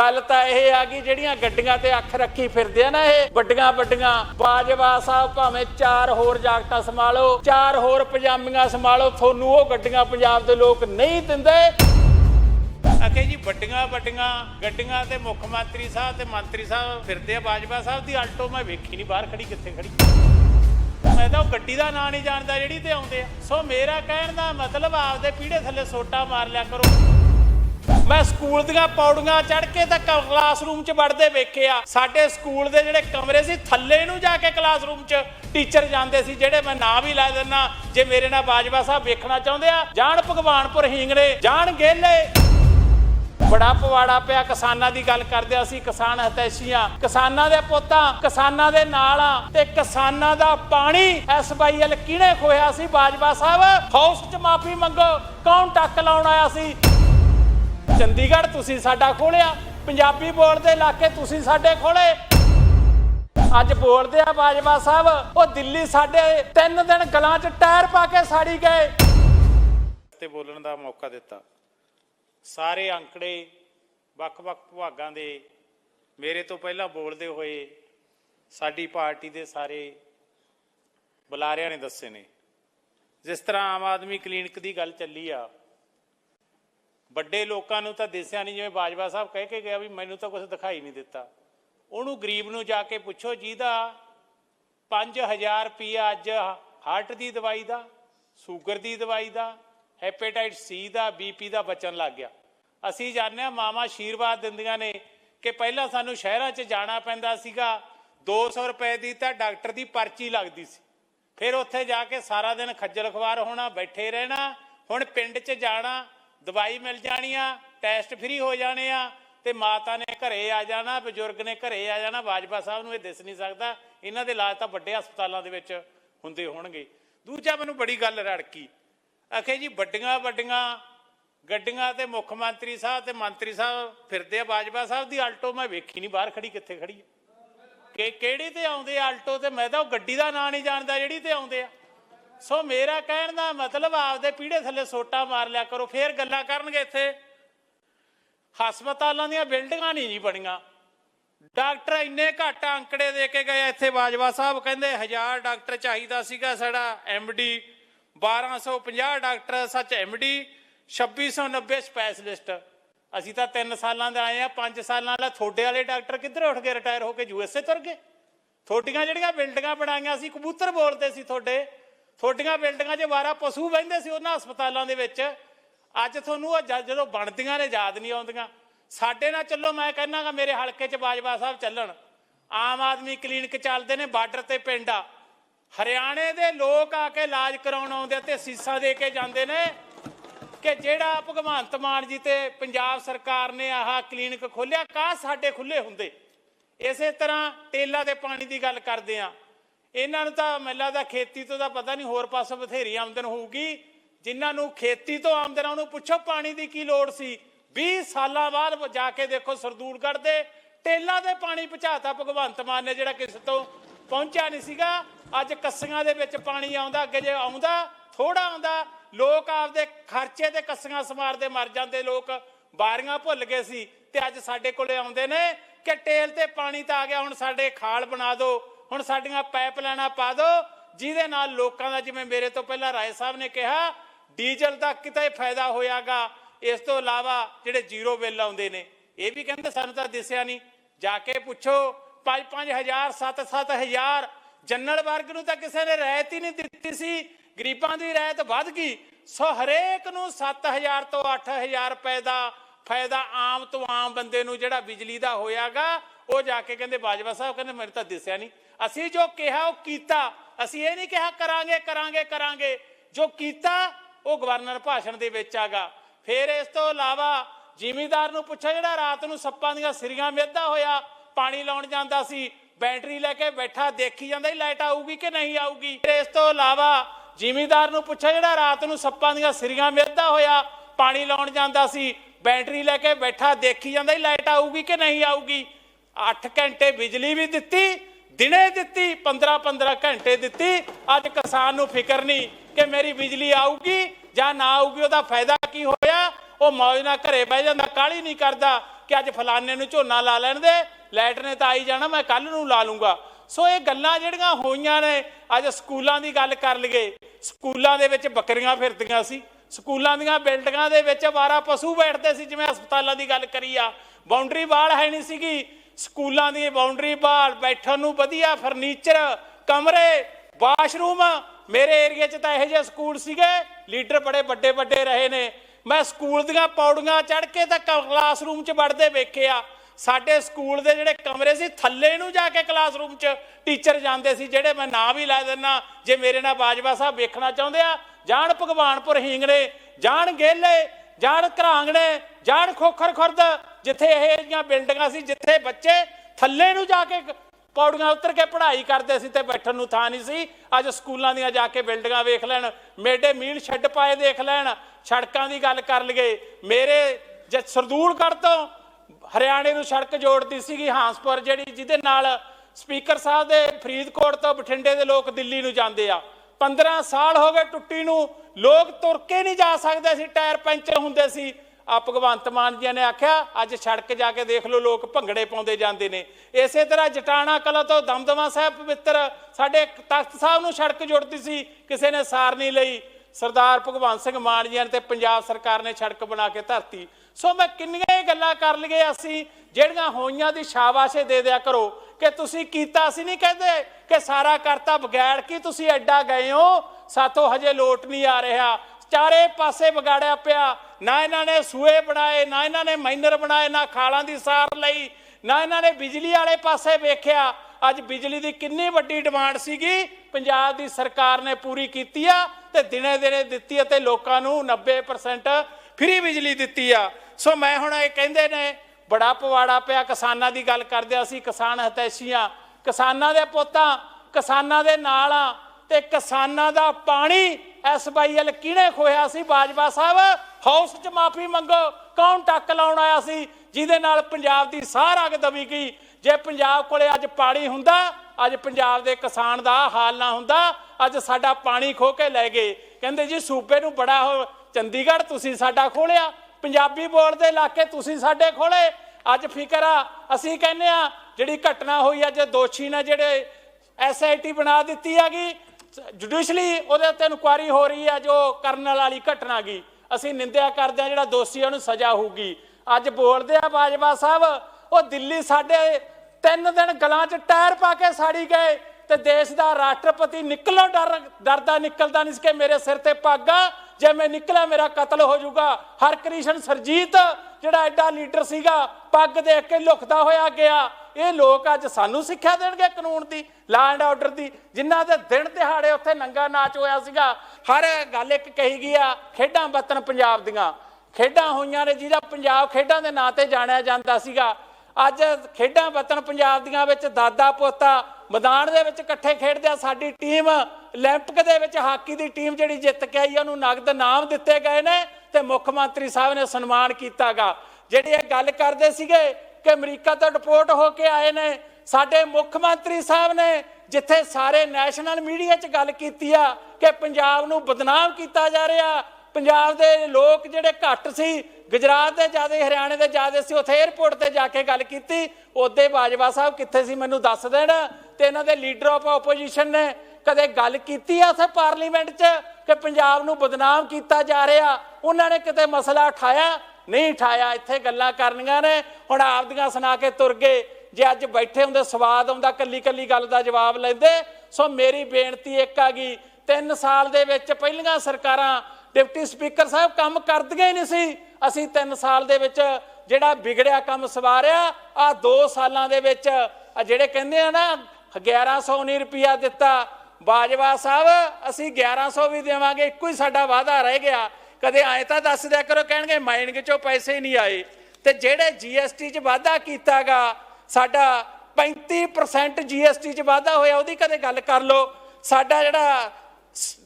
ਗੱਲ ਤਾਂ ਇਹ ਆ ਗਈ, ਜਿਹੜੀਆਂ ਗੱਡੀਆਂ ਤੇ ਅੱਖ ਰੱਖੀ ਫਿਰਦੇ ਆ ਨਾ ਇਹ, ਵੱਡੀਆਂ ਵੱਡੀਆਂ, ਬਾਜਵਾ ਸਾਹਿਬ ਭਾਵੇਂ ਚਾਰ ਹੋਰ ਜਾਕਟਾਂ ਸੰਭਾਲੋ, ਚਾਰ ਹੋਰ ਪਜਾਮੀਆਂ ਸੰਭਾਲੋ, ਤੁਹਾਨੂੰ ਉਹ ਗੱਡੀਆਂ ਪੰਜਾਬ ਦੇ ਲੋਕ ਨਹੀਂ ਦਿੰਦੇ। ਅਖੇ ਜੀ, ਵੱਡੀਆਂ ਵੱਡੀਆਂ ਗੱਡੀਆਂ ਤੇ ਮੁੱਖ ਮੰਤਰੀ ਸਾਹਿਬ ਤੇ ਮੰਤਰੀ ਸਾਹਿਬ ਫਿਰਦੇ ਆ, ਬਾਜਵਾ ਸਾਹਿਬ ਦੀ ਆਲਟੋ ਮੈਂ ਵੇਖੀ ਨਹੀਂ, ਬਾਹਰ ਖੜੀ ਕਿੱਥੇ ਖੜੀ। ਮੈਂ ਤਾਂ ਉਹ ਗੱਡੀ ਦਾ ਨਾਂ ਨਹੀਂ ਜਾਣਦਾ ਜਿਹੜੀ ਤੇ ਆਉਂਦੇ ਆ। ਸੋ ਮੇਰਾ ਕਹਿਣ ਦਾ ਮਤਲਬ ਆਪਦੇ ਪੀੜੇ ਥੱਲੇ ਸੋਟਾ ਮਾਰ ਲਿਆ ਕਰੋ। ਮੈਂ ਸਕੂਲ ਦੀਆਂ ਪੌੜੀਆਂ ਚੜ ਕੇ ਤਾਂ ਕ- ਕਲਾਸਰੂਮ 'ਚ ਵੜਦੇ ਵੇਖੇ ਆ ਸਾਡੇ ਸਕੂਲ ਦੇ ਜਿਹੜੇ ਕਮਰੇ ਸੀ, ਥੱਲੇ ਨੂੰ ਜਾ ਕੇ ਕਲਾਸਰੂਮ 'ਚ ਟੀਚਰ ਜਾਂਦੇ ਸੀ, ਜਿਹੜੇ ਮੈਂ ਨਾਂ ਵੀ ਲੈ ਦਿੰਨਾ, ਜੇ ਮੇਰੇ ਨਾਲ ਬਾਜਵਾ ਸਾਹਿਬ ਵੇਖਣਾ ਚਾਹੁੰਦੇ ਆ, ਜਾਣ ਭਗਵਾਨਪੁਰ ਹੀਂਗੜੇ, ਜਾਣ ਗੇਲੇ। ਬੜਾ ਪਵਾੜਾ ਪਿਆ, ਕਿਸਾਨਾਂ ਦੀ ਗੱਲ ਕਰਦੇ ਅਸੀਂ, ਕਿਸਾਨ ਹਤੈਸ਼ੀਆਂ ਕਿਸਾਨਾਂ ਦੇ ਪੁੱਤਾਂ, ਕਿਸਾਨਾਂ ਦੇ ਨਾਲ ਆ, ਤੇ ਕਿਸਾਨਾਂ ਦਾ ਪਾਣੀ ਐਸਵਾਈਐਲ ਕਿਹਨੇ ਖੋਇਆ ਸੀ, ਬਾਜਵਾ ਸਾਹਿਬ? ਹਾਊਸ 'ਚ ਮਾਫੀ ਮੰਗੋ, ਕੌਣ ਟੱਕ ਲਾਉਣ ਆਇਆ ਸੀ? ਚੰਡੀਗੜ੍ਹ ਤੁਸੀਂ ਸਾਡਾ ਖੋਲਿਆ, ਪੰਜਾਬੀ ਬੋਲਦੇ ਇਲਾਕੇ ਤੁਸੀਂ ਸਾਡੇ ਖੋਲੇ। ਅੱਜ ਬੋਲਦੇ ਆ ਬਾਜਵਾ ਸਾਹਿਬ, ਉਹ ਦਿੱਲੀ ਸਾਡੇ ਤਿੰਨ ਦਿਨ ਗਲਾਂ 'ਚ ਟਾਇਰ ਪਾ ਕੇ ਸਾੜੀ ਗਏ। ਤੇ ਬੋਲਣ ਦਾ ਮੌਕਾ ਦਿੱਤਾ। ਸਾਰੇ ਅੰਕੜੇ, ਵੱਖ-ਵੱਖ ਵਿਭਾਗਾਂ ਦੇ ਮੇਰੇ ਤੋਂ ਪਹਿਲਾਂ ਬੋਲਦੇ ਹੋਏ ਸਾਡੀ ਪਾਰਟੀ ਦੇ ਸਾਰੇ ਬੁਲਾਰਿਆਂ ਨੇ ਦੱਸੇ ਨੇ। ਜਿਸ ਤਰ੍ਹਾਂ ਆਮ ਆਦਮੀ ਕਲੀਨਿਕ ਦੀ ਗੱਲ ਚੱਲੀ ਆ ਵੱਡੇ ਲੋਕਾਂ ਨੂੰ ਤਾਂ ਦਿਸਿਆ ਨਹੀਂ, ਜਿਵੇਂ ਬਾਜਵਾ ਸਾਹਿਬ ਕਹਿ ਕੇ ਗਿਆ ਵੀ ਮੈਨੂੰ ਤਾਂ ਕੁਝ ਦਿਖਾਈ ਨਹੀਂ ਦਿੱਤਾ। ਉਹਨੂੰ ਗਰੀਬ ਨੂੰ ਜਾ ਕੇ ਪੁੱਛੋ, ਜਿਹਦਾ 5000 ਰੁਪਈਆ ਅੱਜ ਹਾਰਟ ਦੀ ਦਵਾਈ ਦਾ ਸ਼ੂਗਰ ਦੀ ਦਵਾਈ ਦਾ ਹੈਪੇਟਾਈਟ ਸੀ ਦਾ ਬੀਪੀ ਦਾ ਬਚਣ ਲੱਗ ਗਿਆ। ਅਸੀਂ ਜਾਣਦੇ ਹਾਂ ਮਾਵਾਂ ਆਸ਼ੀਰਵਾਦ ਦਿੰਦੀਆਂ ਨੇ ਕਿ ਪਹਿਲਾਂ ਸਾਨੂੰ ਸ਼ਹਿਰਾਂ 'ਚ ਜਾਣਾ ਪੈਂਦਾ ਸੀਗਾ 200 ਰੁਪਏ ਦੀ ਤਾਂ ਡਾਕਟਰ ਦੀ ਪਰਚੀ ਲੱਗਦੀ ਸੀ। ਫਿਰ ਉੱਥੇ ਜਾ ਕੇ ਸਾਰਾ ਦਿਨ ਖੱਜਲ ਖਵਾਰ ਹੋਣਾ, ਬੈਠੇ ਰਹਿਣਾ, ਹੁਣ ਪਿੰਡ 'ਚ ਜਾਣਾ ਦਵਾਈ ਮਿਲ ਜਾਣੀ ਆ ਟੈਸਟ ਫ੍ਰੀ ਹੋ ਜਾਣੇ ਆ, ਤੇ ਮਾਤਾ ਨੇ ਘਰੇ ਆ ਜਾਣਾ, ਬਜ਼ੁਰਗ ਨੇ ਘਰੇ ਆ ਜਾਣਾ, ਬਾਜਵਾ ਸਾਹਿਬ ਨੂੰ ਇਹ ਦਿਸ ਨਹੀਂ ਸਕਦਾ। ਇਹਨਾਂ ਦੇ ਇਲਾਜ ਤਾਂ ਵੱਡੇ ਹਸਪਤਾਲਾਂ ਦੇ ਵਿੱਚ ਹੁੰਦੇ ਹੋਣਗੇ। ਦੂਜਾ ਮੈਨੂੰ ਬੜੀ ਗੱਲ ਰੜਕੀ। ਆਖੇ ਜੀ, ਵੱਡੀਆਂ ਵੱਡੀਆਂ ਗੱਡੀਆਂ ਤੇ ਮੁੱਖ ਮੰਤਰੀ ਸਾਹਿਬ ਤੇ ਮੰਤਰੀ ਸਾਹਿਬ ਫਿਰਦੇ ਆ, ਬਾਜਵਾ ਸਾਹਿਬ ਦੀ ਆਲਟੋ ਮੈਂ ਵੇਖੀ ਨਹੀਂ, ਬਾਹਰ ਖੜੀ ਕਿੱਥੇ ਖੜੀ ਹੈ ਕਿ ਕਿਹੜੀ ਤੇ ਆਉਂਦੇ ਆਲਟੋ ਤੇ? ਮੈਂ ਤਾਂ ਉਹ ਗੱਡੀ ਦਾ ਨਾਂ ਨਹੀਂ ਜਾਣਦਾ, ਜਿਹੜੀ ਤੇ ਆਉਂਦੇ ਆ। ਸੋ ਮੇਰਾ ਕਹਿਣ ਦਾ ਮਤਲਬ ਆਪਦੇ ਪੀੜੇ ਥੱਲੇ ਸੋਟਾ ਮਾਰ ਲਿਆ ਕਰੋ, ਫੇਰ ਗੱਲਾਂ ਕਰਨਗੇ ਇੱਥੇ। ਹਸਪਤਾਲਾਂ ਦੀਆਂ ਬਿਲਡਿੰਗਾਂ ਨਹੀਂ ਜੀ ਬਣੀਆਂ। ਡਾਕਟਰ ਇੰਨੇ ਘੱਟ ਅੰਕੜੇ ਦੇ ਕੇ ਗਏ ਇੱਥੇ, ਬਾਜਵਾ ਸਾਹਿਬ ਕਹਿੰਦੇ 1000 ਡਾਕਟਰ ਚਾਹੀਦਾ ਸੀਗਾ ਸਾਡਾ ਐਮਡੀ 1250 ਡਾਕਟਰ ਸੱਚ ਐਮਡੀ 2690 ਸਪੈਸ਼ਲਿਸਟ ਅਸੀਂ ਤਾਂ 3 ਸਾਲਾਂ ਦੇ ਆਏ ਆ 5 ਸਾਲਾਂ ਵਾਲਾ ਥੋੜੇ ਵਾਲੇ ਡਾਕਟਰ ਕਿੱਧਰ ਉੱਠ ਕੇ ਰਿਟਾਇਰ ਹੋ ਕੇ ਯੂਐਸਏ ਤੁਰ ਗਏ। ਥੋਡੀਆਂ ਜਿਹੜੀਆਂ ਬਿਲਡਿੰਗਾਂ ਬਣਾਈਆਂ ਸੀ, ਕਬੂਤਰ ਬੋਲਦੇ ਸੀ ਤੁਹਾਡੇ। ਤੁਹਾਡੀਆਂ ਬਿਲਡਿੰਗਾਂ 'ਚ ਵਾਰਾ ਪਸ਼ੂ ਬਹਿੰਦੇ ਸੀ ਉਹਨਾਂ ਹਸਪਤਾਲਾਂ ਦੇ ਵਿੱਚ। ਅੱਜ ਤੁਹਾਨੂੰ ਉਹ ਜਦੋਂ ਬਣਦੀਆਂ ਨੇ, ਯਾਦ ਨਹੀਂ ਆਉਂਦੀਆਂ। ਸਾਡੇ ਨਾਲ ਚੱਲੋ, ਮੈਂ ਕਹਿੰਨਾਗਾ ਮੇਰੇ ਹਲਕੇ 'ਚ ਬਾਜਵਾ ਸਾਹਿਬ ਚੱਲਣ। ਆਮ ਆਦਮੀ ਕਲੀਨਿਕ ਚੱਲਦੇ ਨੇ, ਬਾਰਡਰ ਤੇ ਪਿੰਡ ਆ। ਹਰਿਆਣੇ ਦੇ ਲੋਕ ਆ ਕੇ ਇਲਾਜ ਕਰਾਉਣ ਆਉਂਦੇ ਤੇ ਸੀਸਾਂ ਦੇ ਕੇ ਜਾਂਦੇ ਨੇ ਕਿ ਜਿਹੜਾ ਭਗਵੰਤ ਮਾਨ ਜੀ ਤੇ ਪੰਜਾਬ ਸਰਕਾਰ ਨੇ ਆਹ ਕਲੀਨਿਕ ਖੋਲਿਆ ਕਾ ਸਾਡੇ ਖੁੱਲੇ ਹੁੰਦੇ? ਇਸੇ ਤਰ੍ਹਾਂ ਤੇਲਾ ਦੇ ਪਾਣੀ ਦੀ ਗੱਲ ਕਰਦੇ ਆ। ਇਹਨਾਂ ਨੂੰ ਤਾਂ ਮੈਨੂੰ ਦਾ ਖੇਤੀ ਤੋਂ ਤਾਂ ਪਤਾ ਨਹੀਂ ਹੋਰ ਪਾਸੋਂ ਬਥੇਰੀ ਆਮਦਨ ਹੋਊਗੀ। ਜਿਨ੍ਹਾਂ ਨੂੰ ਖੇਤੀ ਤੋਂ ਆਮਦਨ ਉਹਨੂੰ ਪੁੱਛੋ ਪਾਣੀ ਦੀ ਕੀ ਲੋੜ ਸੀ। 20 ਸਾਲਾਂ ਬਾਅਦ ਜਾ ਕੇ ਦੇਖੋ ਸਰਦੂਲਗੜ੍ਹ ਦੇ ਟੇਲਾਂ ਦੇ ਪਾਣੀ ਪਹੁੰਚਾਤਾ ਭਗਵੰਤ ਮਾਨ ਨੇ, ਜਿਹੜਾ ਕਿਸੇ ਤੋਂ ਪਹੁੰਚਿਆ ਨਹੀਂ ਸੀਗਾ। ਅੱਜ ਕੱਸੀਆਂ ਦੇ ਵਿੱਚ ਪਾਣੀ ਆਉਂਦਾ, ਅੱਗੇ ਜੇ ਆਉਂਦਾ ਥੋੜਾ ਆਉਂਦਾ। ਲੋਕ ਆਪਦੇ ਖਰਚੇ ਤੇ ਕੱਸੀਆਂ ਸਮਾਰਦੇ ਮਰ ਜਾਂਦੇ, ਲੋਕ ਬਾਰੀਆਂ ਭੁੱਲ ਗਏ ਸੀ। ਤੇ ਅੱਜ ਸਾਡੇ ਕੋਲੇ ਆਉਂਦੇ ਨੇ ਕਿ ਟੇਲ ਤੇ ਪਾਣੀ ਤਾਂ ਆ ਗਿਆ, ਹੁਣ ਸਾਡੇ ਖਾਲ ਬਣਾ ਦਿਓ। ਹੁਣ ਸਾਡੀਆਂ ਪਾਈਪਲਾਈਨਾਂ ਪਾ ਦਿਓ ਜਿਹਦੇ ਨਾਲ ਲੋਕਾਂ ਦਾ, ਜਿਵੇਂ ਮੇਰੇ ਤੋਂ ਪਹਿਲਾਂ ਰਾਏ ਸਾਹਿਬ ਨੇ ਕਿਹਾ, ਡੀਜ਼ਲ ਦਾ ਕਿਤੇ ਫਾਇਦਾ ਹੋਇਆਗਾ। ਇਸ ਤੋਂ ਇਲਾਵਾ ਜਿਹੜੇ ਜ਼ੀਰੋ ਬਿੱਲ ਆਉਂਦੇ ਨੇ, ਇਹ ਵੀ ਕਹਿੰਦੇ ਸਾਨੂੰ ਤਾਂ ਦਿਸਿਆ ਨਹੀਂ। ਜਾ ਕੇ ਪੁੱਛੋ 5-5000 7-7000 ਜਨਰਲ ਵਰਗ ਨੂੰ ਤਾਂ ਕਿਸੇ ਨੇ ਰਹਿਤ ਹੀ ਨਹੀਂ ਦਿੱਤੀ ਸੀ। ਗਰੀਬਾਂ ਦੀ ਰਹਿਤ ਵੱਧ ਗਈ। ਸੋ ਹਰੇਕ ਨੂੰ 7000 ਤੋਂ 8000 ਰੁਪਏ ਦਾ ਫਾਇਦਾ ਆਮ ਤੋਂ ਆਮ ਬੰਦੇ ਨੂੰ ਜਿਹੜਾ ਬਿਜਲੀ ਦਾ ਹੋਇਆਗਾ ਉਹ ਜਾ ਕੇ ਕਹਿੰਦੇ, ਬਾਜਵਾ ਸਾਹਿਬ ਕਹਿੰਦੇ, ਮੈਨੂੰ ਤਾਂ ਦਿਸਿਆ ਨਹੀਂ। ਅਸੀਂ ਜੋ ਕਿਹਾ, ਉਹ ਕੀਤਾ। ਅਸੀਂ ਇਹ ਨਹੀਂ ਕਿਹਾ, ਕਰਾਂਗੇ ਕਰਾਂਗੇ ਕਰਾਂਗੇ। ਜੋ ਕੀਤਾ, ਉਹ ਗਵਰਨਰ ਭਾਸ਼ਣ ਦੇ ਵਿੱਚ ਆਗਾ। ਫਿਰ ਇਸ ਤੋਂ ਇਲਾਵਾ ਜ਼ਿਮੀਦਾਰ ਨੂੰ ਪੁੱਛਿਆ, ਜਿਹੜਾ ਰਾਤ ਨੂੰ ਸੱਪਾਂ ਦੀਆਂ ਸਿਰੀਆਂ ਮਿੱਧਾ ਹੋਇਆ, ਪਾਣੀ ਲਾਉਣ ਜਾਂਦਾ ਸੀ, ਬੈਟਰੀ ਲੈ ਕੇ ਬੈਠਾ, ਦੇਖੀ ਜਾਂਦਾ ਹੀ ਲਾਈਟ ਆਊਗੀ ਕਿ ਨਹੀਂ ਆਊਗੀ? ਫਿਰ ਇਸ ਤੋਂ ਇਲਾਵਾ ਜ਼ਿਮੀਦਾਰ ਨੂੰ ਪੁੱਛਿਆ, ਜਿਹੜਾ ਰਾਤ ਨੂੰ ਸੱਪਾਂ ਦੀਆਂ ਸਿਰੀਆਂ ਮਿੱਧਾ ਹੋਇਆ, ਪਾਣੀ ਲਾਉਣ ਜਾਂਦਾ ਸੀ, ਬੈਟਰੀ ਲੈ ਕੇ ਬੈਠਾ, ਦੇਖੀ ਜਾਂਦਾ ਹੀ ਲਾਈਟ ਆਊਗੀ ਕਿ ਨਹੀਂ ਆਊਗੀ? 8 ਘੰਟੇ ਬਿਜਲੀ ਵੀ ਦਿੱਤੀ, ਦਿਨੇ ਦਿੱਤੀ 15 15 ਘੰਟੇ ਦਿੱਤੀ। ਅੱਜ ਕਿਸਾਨ ਨੂੰ ਫਿਕਰ ਨਹੀਂ ਕਿ ਮੇਰੀ ਬਿਜਲੀ ਆਊਗੀ ਜਾਂ ਨਾ ਆਊਗੀ, ਉਹਦਾ ਫਾਇਦਾ ਕੀ ਹੋਇਆ? ਉਹ ਮੌਜ ਨਾਲ ਘਰੇ ਬਹਿ ਜਾਂਦਾ ਕਾਲੀ ਨਹੀਂ ਕਰਦਾ ਕਿ ਅੱਜ ਫਲਾਣੇ ਨੂੰ ਝੋਨਾ ਲਾ ਲੈਣ ਦੇ, ਲਾਈਟ ਨੇ ਤਾਂ ਆਈ ਜਾਣਾ, ਮੈਂ ਕੱਲ ਨੂੰ ਲਾ ਲੂੰਗਾ। ਸੋ ਇਹ ਗੱਲਾਂ ਜਿਹੜੀਆਂ ਹੋਈਆਂ ਨੇ, ਅੱਜ ਸਕੂਲਾਂ ਦੀ ਗੱਲ ਕਰ ਲਈਏ, ਸਕੂਲਾਂ ਦੇ ਵਿੱਚ ਬੱਕਰੀਆਂ ਫਿਰਦੀਆਂ ਸੀ। ਸਕੂਲਾਂ ਦੀਆਂ ਬਿਲਡਿੰਗਾਂ ਦੇ ਵਿੱਚ ਵਾਰਾ ਪਸ਼ੂ ਬੈਠਦੇ ਸੀ, ਜਿਵੇਂ ਹਸਪਤਾਲਾਂ ਦੀ ਗੱਲ ਕਰੀ ਆ। ਬਾਉਂਡਰੀ ਵਾਲ ਹੈ ਨਹੀਂ ਸੀਗੀ ਸਕੂਲਾਂ ਦੀ ਬਾਉਂਡਰੀ ਵਾਲ ਬੈਠਣ ਨੂੰ ਵਧੀਆ ਫਰਨੀਚਰ, ਕਮਰੇ, ਵਾਸ਼ਰੂਮ, ਮੇਰੇ ਏਰੀਆ 'ਚ ਤਾਂ ਇਹੋ ਜਿਹੇ ਸਕੂਲ ਸੀਗੇ, ਲੀਡਰ ਬੜੇ ਵੱਡੇ ਵੱਡੇ ਰਹੇ ਨੇ। ਮੈਂ ਸਕੂਲ ਦੀਆਂ ਪੌੜੀਆਂ ਚੜ੍ਹ ਕੇ ਤਾਂ ਕਲਾਸਰੂਮ 'ਚ ਵੜਦੇ ਵੇਖਿਆ। ਸਾਡੇ ਸਕੂਲ ਦੇ ਜਿਹੜੇ ਕਮਰੇ ਸੀ, ਥੱਲੇ ਨੂੰ ਜਾ ਕੇ ਕਲਾਸਰੂਮ 'ਚ ਟੀਚਰ ਜਾਂਦੇ ਸੀ, ਜਿਹੜੇ ਮੈਂ ਨਾਂ ਵੀ ਲੈ ਦਿੰਨਾ, ਜੇ ਮੇਰੇ ਨਾਲ ਬਾਜਵਾ ਸਾਹਿਬ ਵੇਖਣਾ ਚਾਹੁੰਦੇ ਆ, ਜਾਣ ਭਗਵਾਨਪੁਰ ਹੀਂਗਣੇ, ਜਾਣ ਗੇਲੇ, ਜਾਣ ਘਰਾਂਗਣੇ, ਜਾਣ ਖੋਖਰ ਖੁਰਦ ਜਿੱਥੇ ਇਹ ਜਿਹੀਆਂ ਬਿਲਡਿੰਗਾਂ ਸੀ, ਜਿੱਥੇ ਬੱਚੇ ਥੱਲੇ ਨੂੰ ਜਾ ਕੇ ਪੌੜੀਆਂ ਉਤਰ ਕੇ ਪੜ੍ਹਾਈ ਕਰਦੇ ਸੀ ਤੇ ਬੈਠਣ ਨੂੰ ਥਾਂ ਨਹੀਂ ਸੀ। ਅੱਜ ਸਕੂਲਾਂ ਦੀਆਂ ਜਾ ਕੇ ਬਿਲਡਿੰਗਾਂ ਵੇਖ ਲੈਣ, ਮੇਡੇ ਮੀਲ ਛੱਡ ਪਾਏ ਦੇਖ ਲੈਣ, ਸੜਕਾਂ ਦੀ ਗੱਲ ਕਰ ਲਈਏ। ਮੇਰੇ ਜੇ ਸਰਦੂਲਗੜ੍ਹ ਤੋਂ ਹਰਿਆਣੇ ਨੂੰ ਸੜਕ ਜੋੜਦੀ ਸੀਗੀ ਹਾਂਸਪੁਰ, ਜਿਹੜੀ ਜਿਹਦੇ ਨਾਲ ਸਪੀਕਰ ਸਾਹਿਬ ਦੇ ਫਰੀਦਕੋਟ ਤੋਂ ਬਠਿੰਡੇ ਦੇ ਲੋਕ ਦਿੱਲੀ ਨੂੰ ਜਾਂਦੇ ਆ। 15 ਸਾਲ ਹੋ ਗਏ ਟੁੱਟੀ ਨੂੰ, ਲੋਕ ਤੁਰ ਕੇ ਨਹੀਂ ਜਾ ਸਕਦੇ ਸੀ, ਟਾਇਰ ਪੈਂਚਰ ਹੁੰਦੇ ਸੀ। ਆ ਭਗਵੰਤ ਮਾਨ ਜੀ ਨੇ ਆਖਿਆ, ਅੱਜ ਸੜਕ ਜਾ ਕੇ ਦੇਖ ਲਓ, ਲੋਕ ਭੰਗੜੇ ਪਾਉਂਦੇ ਜਾਂਦੇ ਨੇ। ਇਸੇ ਤਰ੍ਹਾਂ ਜਟਾਣਾ ਕਲਾ ਤੋਂ ਦਮਦਮਾ ਸਾਹਿਬ ਪਵਿੱਤਰ ਸਾਡੇ ਤਖਤ ਸਾਹਿਬ ਨੂੰ ਸੜਕ ਜੁੜਦੀ ਸੀ, ਕਿਸੇ ਨੇ ਸਾਰ ਨਹੀਂ ਲਈ। ਸਰਦਾਰ ਭਗਵੰਤ ਸਿੰਘ ਮਾਨ ਜੀ ਨੇ ਤੇ ਪੰਜਾਬ ਸਰਕਾਰ ਨੇ ਸੜਕ ਬਣਾ ਕੇ ਧਰਤੀ। ਸੋ ਮੈਂ ਕਿੰਨੀਆਂ ਹੀ ਗੱਲਾਂ ਕਰ ਲਈਏ ਅਸੀਂ, ਜਿਹੜੀਆਂ ਹੋਈਆਂ ਦੀ ਸ਼ਾਬਾਸ਼ੇ ਦੇ ਦਿਆ ਕਰੋ, ਕਿ ਤੁਸੀਂ ਕੀਤਾ ਅਸੀਂ ਨਹੀਂ ਕਹਿੰਦੇ, ਕਿ ਸਾਰਾ ਕਰਤਾ ਬਗੈੜ ਕੀ ਤੁਸੀਂ ਐਡਾ ਗਏ ਹੋ? ਸਾਥੋਂ ਹਜੇ ਲੋਟ ਨਹੀਂ ਆ ਰਿਹਾ। ਚਾਰੇ ਪਾਸੇ ਵਿਗਾੜਿਆ ਪਿਆ। ਨਾ ਇਹਨਾਂ ਨੇ ਸੂਏ ਬਣਾਏ, ਨਾ ਇਹਨਾਂ ਨੇ ਮਾਈਨਰ ਬਣਾਏ, ਨਾ ਖਾਲਾਂ ਦੀ ਸਾਰ ਲਈ, ਨਾ ਇਹਨਾਂ ਨੇ ਬਿਜਲੀ ਵਾਲੇ ਪਾਸੇ ਵੇਖਿਆ। ਅੱਜ ਬਿਜਲੀ ਦੀ ਕਿੰਨੀ ਵੱਡੀ ਡਿਮਾਂਡ ਸੀਗੀ। ਪੰਜਾਬ ਦੀ ਸਰਕਾਰ ਨੇ ਪੂਰੀ ਕੀਤੀ ਆ ਤੇ ਦਿਨੇ ਦਿਨੇ ਦਿੱਤੀ ਅਤੇ ਲੋਕਾਂ ਨੂੰ 90% ਫ੍ਰੀ ਬਿਜਲੀ ਦਿੱਤੀ ਆ। ਸੋ ਮੈਂ ਹੁਣ ਇਹ ਕਹਿੰਦੇ ਨੇ, ਬੜਾ ਪਵਾੜਾ ਪਿਆ। ਕਿਸਾਨਾਂ ਦੀ ਗੱਲ ਕਰਦੇ ਆ ਅਸੀਂ, ਕਿਸਾਨ ਹਤੈਸ਼ੀਆਂ ਕਿਸਾਨਾਂ ਦੇ ਪੁੱਤਾਂ, ਕਿਸਾਨਾਂ ਦੇ ਨਾਲ ਆ ਤੇ ਕਿਸਾਨਾਂ ਦਾ ਪਾਣੀ ਐਸਵਾਈਐਲ ਕਿਹਨੇ ਖੋਇਆ ਸੀ? ਬਾਜਵਾ ਸਾਹਿਬ ਹਾਊਸ 'ਚ ਮਾਫੀ ਮੰਗੋ, ਕੌਣ ਟੱਕ ਲਾਉਣ ਆਇਆ ਸੀ? ਜਿਹਦੇ ਨਾਲ ਪੰਜਾਬ ਦੀ ਸਾਰ ਅੱਗ ਦਬੀ ਗਈ। ਜੇ ਪੰਜਾਬ ਕੋਲੇ ਅੱਜ ਪਾਣੀ ਹੁੰਦਾ, ਅੱਜ ਪੰਜਾਬ ਦੇ ਕਿਸਾਨ ਦਾ ਹਾਲ ਨਾ ਹੁੰਦਾ, ਅੱਜ ਸਾਡਾ ਪਾਣੀ ਖੋ ਕੇ ਲੈ ਗਏ। ਕਹਿੰਦੇ ਜੀ, ਸੂਬੇ ਨੂੰ ਬੜਾ ਹੋ ਚੰਡੀਗੜ੍ਹ ਤੁਸੀਂ ਸਾਡਾ ਖੋਲਿਆ, ਪੰਜਾਬੀ ਬੋਲਦੇ ਇਲਾਕੇ ਤੁਸੀਂ ਸਾਡੇ ਖੋਲੇ। ਅੱਜ ਫਿਕਰ ਆ, ਅਸੀਂ ਕਹਿੰਦੇ ਆ, ਜਿਹੜੀ ਘਟਨਾ ਹੋਈ ਅੱਜ ਦੋਸ਼ੀ ਨੇ ਜਿਹੜੇ ਐਸਆਈਟੀ ਬਣਾ ਦਿੱਤੀ ਹੈਗੀ, ਜੁਡੀਸ਼ਲੀ ਉਹਦੇ ਉੱਤੇ ਇਨਕੁਆਰੀ ਹੋ ਰਹੀ ਹੈ, ਜੋ ਕਰਨ ਵਾਲੀ ਘਟਨਾ ਗਈ ਅਸੀਂ ਨਿੰਦਿਆ ਕਰਦੇ ਆ ਜਿਹੜਾ ਦੋਸ਼ੀ ਉਹਨੂੰ ਸਜ਼ਾ ਹੋਊਗੀ। ਅੱਜ ਬੋਲਦੇ ਆ ਬਾਜਵਾ ਸਾਹਿਬ, ਉਹ ਦਿੱਲੀ ਸਾਡੇ ਤਿੰਨ ਦਿਨ ਗਲਾਂ 'ਚ ਟਾਇਰ ਪਾ ਕੇ ਸਾੜੀ ਗਏ ਤੇ ਦੇਸ਼ ਦਾ ਰਾਸ਼ਟਰਪਤੀ ਨਿਕਲੋ ਡਰ, ਡਰਦਾ ਨਿਕਲਦਾ ਨਹੀਂ ਸੀ ਕਿ ਮੇਰੇ ਸਿਰ ਤੇ ਪੱਗ ਜੇ ਮੈਂ ਨਿਕਲਿਆ ਮੇਰਾ ਕਤਲ ਹੋ ਜਾਊਗਾ। ਹਰਕ੍ਰਿਸ਼ਨ ਸਰਜੀਤ, ਜਿਹੜਾ ਐਡਾ ਲੀਡਰ ਸੀਗਾ, ਪੱਗ ਦੇਖ ਕੇ ਲੁਕਦਾ ਹੋਇਆ ਗਿਆ। ਇਹ ਲੋਕ ਅੱਜ ਸਾਨੂੰ ਸਿੱਖਿਆ ਦੇਣਗੇ ਕਾਨੂੰਨ ਦੀ ਲਾ ਐਂਡ ਆਰਡਰ ਦੀ। ਜਿਨ੍ਹਾਂ ਦੇ ਦਿਨ ਦਿਹਾੜੇ ਉੱਥੇ ਨੰਗਾ ਨਾਚ ਹੋਇਆ ਸੀਗਾ, ਹਰ ਗੱਲ ਇੱਕ ਕਹੀ ਗਈ ਆ, ਖੇਡਾਂ ਵਤਨ ਪੰਜਾਬ ਦੀਆਂ। ਖੇਡਾਂ ਹੋਈਆਂ ਨੇ ਜਿਹਦਾ ਪੰਜਾਬ ਖੇਡਾਂ ਦੇ ਨਾਂ ਤੇ ਜਾਣਿਆ ਜਾਂਦਾ ਸੀਗਾ। ਅੱਜ ਖੇਡਾਂ ਵਤਨ ਪੰਜਾਬ ਦੀਆਂ ਵਿੱਚ ਦਾਦਾ ਪੋਤਾ ਮੈਦਾਨ ਦੇ ਵਿੱਚ ਇਕੱਠੇ ਖੇਡਦੇ ਆ, ਸਾਡੀ ਟੀਮ 올림픽 ਦੇ ਵਿੱਚ ਹਾਕੀ ਦੀ ਟੀਮ ਜਿਹੜੀ ਜਿੱਤ ਕੇ ਆਈ, ਉਹਨੂੰ ਨਗਦ ਨਾਮ ਦਿੱਤੇ ਗਏ ਨੇ ਤੇ ਮੁੱਖ ਮੰਤਰੀ ਸਾਹਿਬ ਨੇ ਸਨਮਾਨ ਕੀਤਾਗਾ। ਜਿਹੜੇ ਇਹ ਗੱਲ ਕਰਦੇ ਸੀਗੇ ਕਿ ਅਮਰੀਕਾ ਤੋਂ ਡਿਪੋਰਟ ਹੋ ਕੇ ਆਏ ਨੇ, ਸਾਡੇ ਮੁੱਖ ਮੰਤਰੀ ਸਾਹਿਬ ਨੇ ਜਿੱਥੇ ਸਾਰੇ ਨੈਸ਼ਨਲ ਮੀਡੀਆ 'ਚ ਗੱਲ ਕੀਤੀ ਆ ਕਿ ਪੰਜਾਬ ਨੂੰ ਬਦਨਾਮ ਕੀਤਾ ਜਾ ਰਿਹਾ, ਪੰਜਾਬ ਦੇ ਲੋਕ ਜਿਹੜੇ ਘੱਟ ਸੀ, ਗੁਜਰਾਤ ਦੇ ਜ਼ਿਆਦਾ, ਹਰਿਆਣੇ ਦੇ ਜਿਆਦੇ ਸੀ, ਉਥੇ 에어ਪੋਰਟ ਤੇ ਜਾ ਕੇ ਗੱਲ ਕੀਤੀ। ਉਹਦੇ ਬਾਜਵਾ ਸਾਹਿਬ ਕਿੱਥੇ ਸੀ ਮੈਨੂੰ ਦੱਸ ਦੇਣ? ਤੇ ਇਹਨਾਂ ਦੇ ਲੀਡਰ ਆਫ ਆਪੋਜੀਸ਼ਨ ਨੇ ਕਦੇ ਗੱਲ ਕੀਤੀ ਆ ਉੱਥੇ ਪਾਰਲੀਮੈਂਟ 'ਚ ਕਿ ਪੰਜਾਬ ਨੂੰ ਬਦਨਾਮ ਕੀਤਾ ਜਾ ਰਿਹਾ? ਉਹਨਾਂ ਨੇ ਕਿਤੇ ਮਸਲਾ ਉਠਾਇਆ ਨਹੀਂ ਉਠਾਇਆ ਇੱਥੇ ਗੱਲਾਂ ਕਰਨੀਆਂ ਨੇ। ਹੁਣ ਆਪਦੀਆਂ ਸੁਣਾ ਕੇ ਤੁਰ ਗਏ। ਜੇ ਅੱਜ ਬੈਠੇ ਹੁੰਦੇ, ਸਵਾਦ ਆਉਂਦਾ ਕੱਲੀ ਕੱਲੀ ਗੱਲ ਦਾ ਜਵਾਬ ਲੈਂਦੇ। ਸੋ ਮੇਰੀ ਬੇਨਤੀ ਇੱਕ ਆ ਗਈ 3 ਸਾਲ ਦੇ ਵਿੱਚ ਪਹਿਲੀਆਂ ਸਰਕਾਰਾਂ ਡਿਪਟੀ ਸਪੀਕਰ ਸਾਹਿਬ ਕੰਮ ਕਰਦੀਆਂ ਹੀ ਨਹੀਂ ਸੀ। ਅਸੀਂ 3 ਸਾਲ ਦੇ ਵਿੱਚ ਜਿਹੜਾ ਵਿਗੜਿਆ ਕੰਮ ਸਵਾਰਿਆ ਆ 2 ਸਾਲਾਂ ਦੇ ਵਿੱਚ ਆ ਜਿਹੜੇ ਕਹਿੰਦੇ ਆ ਨਾ 1100 ਨਹੀਂ ਰੁਪਿਆ ਦਿੱਤਾ। ਬਾਜਵਾ ਸਾਹਿਬ, ਅਸੀਂ 1100 ਵੀ ਦੇਵਾਂਗੇ, ਇੱਕੋ ਹੀ ਸਾਡਾ ਵਾਅਦਾ ਰਹਿ ਗਿਆ। ਕਦੇ ਐ ਤਾਂ ਦੱਸ ਦਿਆ ਕਰੋ, ਕਹਿਣਗੇ ਮਾਈਨਿੰਗ ਚੋਂ ਪੈਸੇ ਹੀ ਨਹੀਂ ਆਏ। ਤੇ ਜਿਹੜੇ ਜੀਐਸਟੀ 'ਚ ਵਾਅਦਾ ਕੀਤਾਗਾ, ਸਾਡਾ 35% ਜੀਐਸਟੀ 'ਚ ਵਾਅਦਾ ਹੋਇਆ, ਉਹਦੀ ਕਦੇ ਗੱਲ ਕਰ ਲਓ। ਸਾਡਾ ਜਿਹੜਾ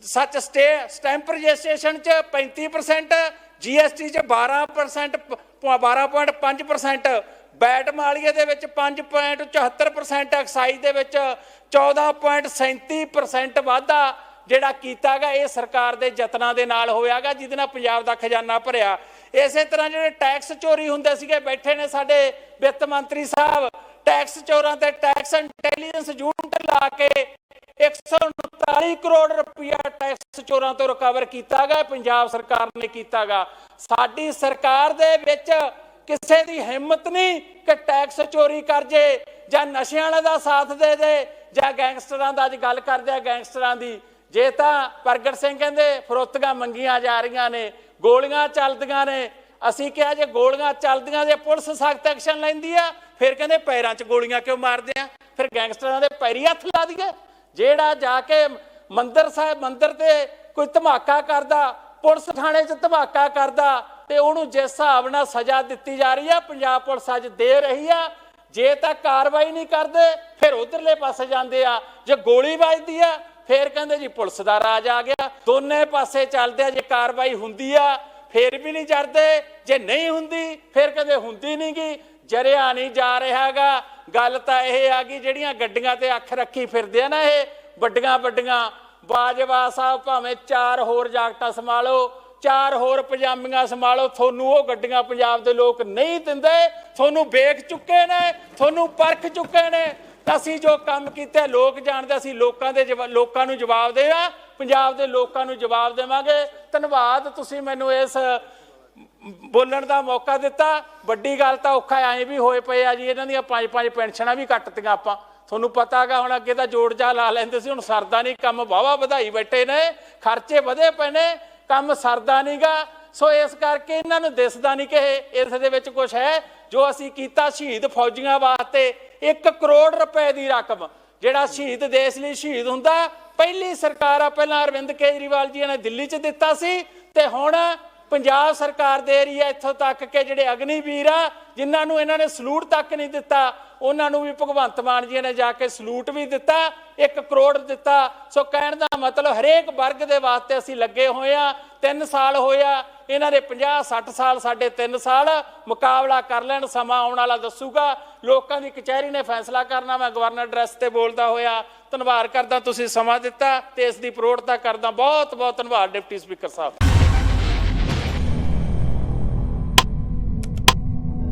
ਸੱਚ ਸਟੇ, ਸਟੈਂਪ ਰਜਿਸਟ੍ਰੇਸ਼ਨ 'ਚ 35% ਜੀਐਸਟੀ 'ਚ 12% ਪ- 12.5% ਬੈਟ ਮਾਲੀਏ ਦੇ ਵਿੱਚ 5.74% ਐਕਸਾਈਜ਼ ਦੇ ਵਿੱਚ 14.37% ਵਾਧਾ ਜਿਹੜਾ ਕੀਤਾਗਾ ਇਹ ਸਰਕਾਰ ਦੇ ਯਤਨਾਂ ਦੇ ਨਾਲ ਹੋਇਆਗਾ ਜਿਹਦੇ ਨਾਲ ਪੰਜਾਬ ਦਾ ਖਜ਼ਾਨਾ ਭਰਿਆ। ਇਸੇ ਤਰ੍ਹਾਂ ਜਿਹੜੇ ਟੈਕਸ ਚੋਰੀ ਹੁੰਦੇ ਸੀਗੇ, ਬੈਠੇ ਨੇ ਸਾਡੇ ਵਿੱਤ ਮੰਤਰੀ ਸਾਹਿਬ ਟੈਕਸ ਚੋਰਾਂ ਤੇ ਟੈਕਸ ਇੰਟੈਲੀਜੈਂਸ ਯੂਨਿਟ ਲਾ ਕੇ 139 ਕਰੋੜ ਰੁਪਇਆ ਟੈਕਸ ਚੋਰਾਂ ਤੋਂ ਰਿਕਵਰ ਕੀਤਾ ਗਿਆ ਪੰਜਾਬ ਸਰਕਾਰ ਨੇ ਕੀਤਾਗਾ ਸਾਡੀ ਸਰਕਾਰ ਦੇ ਵਿੱਚ ਕਿਸੇ ਦੀ ਹਿੰਮਤ ਨਹੀਂ ਕਿ ਟੈਕਸ ਚੋਰੀ ਕਰ ਜੇ ਜਾਂ ਨਸ਼ਿਆਂ ਵਾਲੇ ਦਾ ਸਾਥ ਦੇ ਦੇ ਜਾਂ ਗੈਂਗਸਟਰਾਂ ਦਾ ਅੱਜ ਗੱਲ ਕਰਦੇ ਆ ਗੈਂਗਸਟਰਾਂ ਦੀ। ਜੇ ਤਾਂ ਪ੍ਰਗਟ ਸਿੰਘ ਕਹਿੰਦੇ, ਫਰੋਤੀਆਂ ਮੰਗੀਆਂ ਜਾ ਰਹੀਆਂ ਨੇ, ਗੋਲੀਆਂ ਚੱਲਦੀਆਂ ਨੇ। ਅਸੀਂ ਕਿਹਾ ਜੇ ਗੋਲੀਆਂ ਚੱਲਦੀਆਂ ਜੇ ਪੁਲਿਸ ਸਖਤ ਐਕਸ਼ਨ ਲੈਂਦੀ ਆ, ਫਿਰ ਕਹਿੰਦੇ ਪੈਰਾਂ 'ਚ ਗੋਲੀਆਂ ਕਿਉਂ ਮਾਰਦੇ ਆ? ਫਿਰ ਗੈਂਗਸਟਰਾਂ ਦੇ ਪੈਰੀ ਹੱਥ ਲਾ ਦਈਏ। ਜਿਹੜਾ ਜਾ ਕੇ ਮੰਦਰ ਸਾਹਿਬ ਮੰਦਰ ਤੇ ਕੋਈ ਧਮਾਕਾ ਕਰਦਾ, ਪੁਲਿਸ ਥਾਣੇ 'ਚ ਧਮਾਕਾ ਕਰਦਾ ਤੇ ਉਹਨੂੰ ਜਿਸ ਹਿਸਾਬ ਨਾਲ ਸਜ਼ਾ ਦਿੱਤੀ ਜਾ ਰਹੀ ਆ, ਪੰਜਾਬ ਪੁਲਿਸ ਅੱਜ ਦੇ ਰਹੀ ਆ। ਜੇ ਤਾਂ ਕਾਰਵਾਈ ਨਹੀਂ ਕਰਦੇ, ਫਿਰ ਉਧਰਲੇ ਪਾਸੇ ਜਾਂਦੇ ਆ। ਜੇ ਗੋਲੀ ਵੱਜਦੀ ਆ, ਫਿਰ ਕਹਿੰਦੇ ਜੀ ਪੁਲਿਸ ਦਾ ਰਾਜ ਆ ਗਿਆ। ਦੋਨੇ ਪਾਸੇ ਚੱਲਦੇ ਆ, ਜੇ ਕਾਰਵਾਈ ਹੁੰਦੀ ਆ, ਫਿਰ ਵੀ ਨਹੀਂ ਜਰਦੇ ਜੇ ਨਹੀਂ ਹੁੰਦੀ, ਫਿਰ ਕਹਿੰਦੇ ਹੁੰਦੀ ਨਹੀਂ ਗੀ। ਜਰਿਆ ਨਹੀਂ ਜਾ ਰਿਹਾਗਾ ਗੱਲ ਤਾਂ ਇਹ ਆ ਗਈ ਜਿਹੜੀਆਂ ਗੱਡੀਆਂ ਤੇ ਅੱਖ ਰੱਖੀ ਫਿਰਦੇ ਆ ਨਾ ਇਹ ਵੱਡੀਆਂ ਵੱਡੀਆਂ ਬਾਜਵਾ ਸਾਹਿਬ ਭਾਵੇਂ ਚਾਰ ਹੋਰ ਜਾਕਟਾਂ ਸੰਭਾਲੋ ਚਾਰ ਹੋਰ ਪਜਾਮੀਆਂ ਸੰਭਾਲੋ, ਤੁਹਾਨੂੰ ਉਹ ਗੱਡੀਆਂ ਪੰਜਾਬ ਦੇ ਲੋਕ ਨਹੀਂ ਦਿੰਦੇ, ਤੁਹਾਨੂੰ ਵੇਖ ਚੁੱਕੇ ਨੇ, ਤੁਹਾਨੂੰ ਪਰਖ ਚੁੱਕੇ ਨੇ। ਅਸੀਂ ਜੋ ਕੰਮ ਕੀਤੇ, ਲੋਕ ਜਾਣਦੇ, ਅਸੀਂ ਲੋਕਾਂ ਦੇ ਜਵਾ- ਲੋਕਾਂ ਨੂੰ ਜਵਾਬ ਦੇਣਾ, ਪੰਜਾਬ ਦੇ ਲੋਕਾਂ ਨੂੰ ਜਵਾਬ ਦੇਵਾਂਗੇ। ਧੰਨਵਾਦ, ਤੁਸੀਂ ਮੈਨੂੰ ਇਸ ਬੋਲਣ ਦਾ ਮੌਕਾ ਦਿੱਤਾ। ਵੱਡੀ ਗੱਲ ਤਾਂ ਔਖਾ ਐਂ ਵੀ ਹੋਏ ਪਏ ਆ ਜੀ, ਇਹਨਾਂ ਦੀਆਂ ਪੰਜ ਪੰਜ ਪੈਨਸ਼ਨਾਂ ਵੀ ਕੱਟਤੀਆਂ ਆਪਾਂ। ਤੁਹਾਨੂੰ ਪਤਾ ਪਤਾਗਾ ਹੁਣ ਅੱਗੇ ਤਾਂ ਜੋੜ ਜਾ ਲਾ ਲੈਂਦੇ ਸੀ, ਹੁਣ ਸਰਦਾ ਨਹੀਂ, ਕੰਮ ਵਾਵਾ ਵਧਾਈ ਬੈਠੇ ਨੇ, ਖਰਚੇ ਵਧੇ ਪਏ ਨੇ। ਕੰਮ ਸਰਦਾ ਨਹੀਂਗਾ ਸੋ ਇਸ ਕਰਕੇ ਇਹਨਾਂ ਨੂੰ ਦਿਸਦਾ ਨਹੀਂ ਕਿ ਇਸ ਦੇ ਵਿੱਚ ਕੁਝ ਹੈ। ਜੋ ਅਸੀਂ ਕੀਤਾ ਸ਼ਹੀਦ ਫੌਜੀਆਂ ਵਾਸਤੇ 1 ਕਰੋੜ ਰੁਪਏ ਦੀ ਰਕਮ, ਜਿਹੜਾ ਸ਼ਹੀਦ ਦੇਸ਼ ਲਈ ਸ਼ਹੀਦ ਹੁੰਦਾ, ਪਹਿਲੀ ਸਰਕਾਰ ਆ, ਪਹਿਲਾਂ ਅਰਵਿੰਦ ਕੇਜਰੀਵਾਲ ਜੀ ਨੇ ਦਿੱਲੀ 'ਚ ਦਿੱਤਾ ਸੀ, ਤੇ ਹੁਣ ਪੰਜਾਬ ਸਰਕਾਰ ਦੇ ਰਹੀ ਹੈ ਇੱਥੋਂ ਤੱਕ ਕਿ ਜਿਹੜੇ ਅਗਨੀਵੀਰ ਆ, ਜਿਨ੍ਹਾਂ ਨੂੰ ਇਹਨਾਂ ਨੇ ਸਲੂਟ ਤੱਕ ਨਹੀਂ ਦਿੱਤਾ, ਉਹਨਾਂ ਨੂੰ ਵੀ ਭਗਵੰਤ ਮਾਨ ਜੀ ਨੇ ਜਾ ਕੇ ਸਲੂਟ ਵੀ ਦਿੱਤਾ 1 ਕਰੋੜ ਦਿੱਤਾ। ਸੋ ਕਹਿਣ ਦਾ ਮਤਲਬ ਹਰੇਕ ਵਰਗ ਦੇ ਵਾਸਤੇ ਅਸੀਂ ਲੱਗੇ ਹੋਏ ਆ 3 ਸਾਲ ਹੋਇਆ ਇਹਨਾਂ ਦੇ 50 60 ਸਾਲ ਸਾਡੇ 3 ਸਾਲ, ਮੁਕਾਬਲਾ ਕਰ ਲੈਣ, ਸਮਾਂ ਆਉਣ ਵਾਲਾ ਦੱਸੂਗਾ। ਲੋਕਾਂ ਦੀ ਕਚਹਿਰੀ ਨੇ ਫੈਸਲਾ ਕਰਨਾ, ਮੈਂ ਗਵਰਨਰ ਐਡਰੈਸ ਤੇ ਬੋਲਦਾ ਹੋਇਆ, ਧੰਨਵਾਦ ਕਰਦਾ ਤੁਸੀਂ ਸਮਾਂ ਦਿੱਤਾ ਤੇ ਇਸ ਦੀ ਪ੍ਰੋੜਤਾ ਕਰਦਾ ਬਹੁਤ ਬਹੁਤ ਧੰਨਵਾਦ, ਡਿਪਟੀ ਸਪੀਕਰ ਸਾਹਿਬ।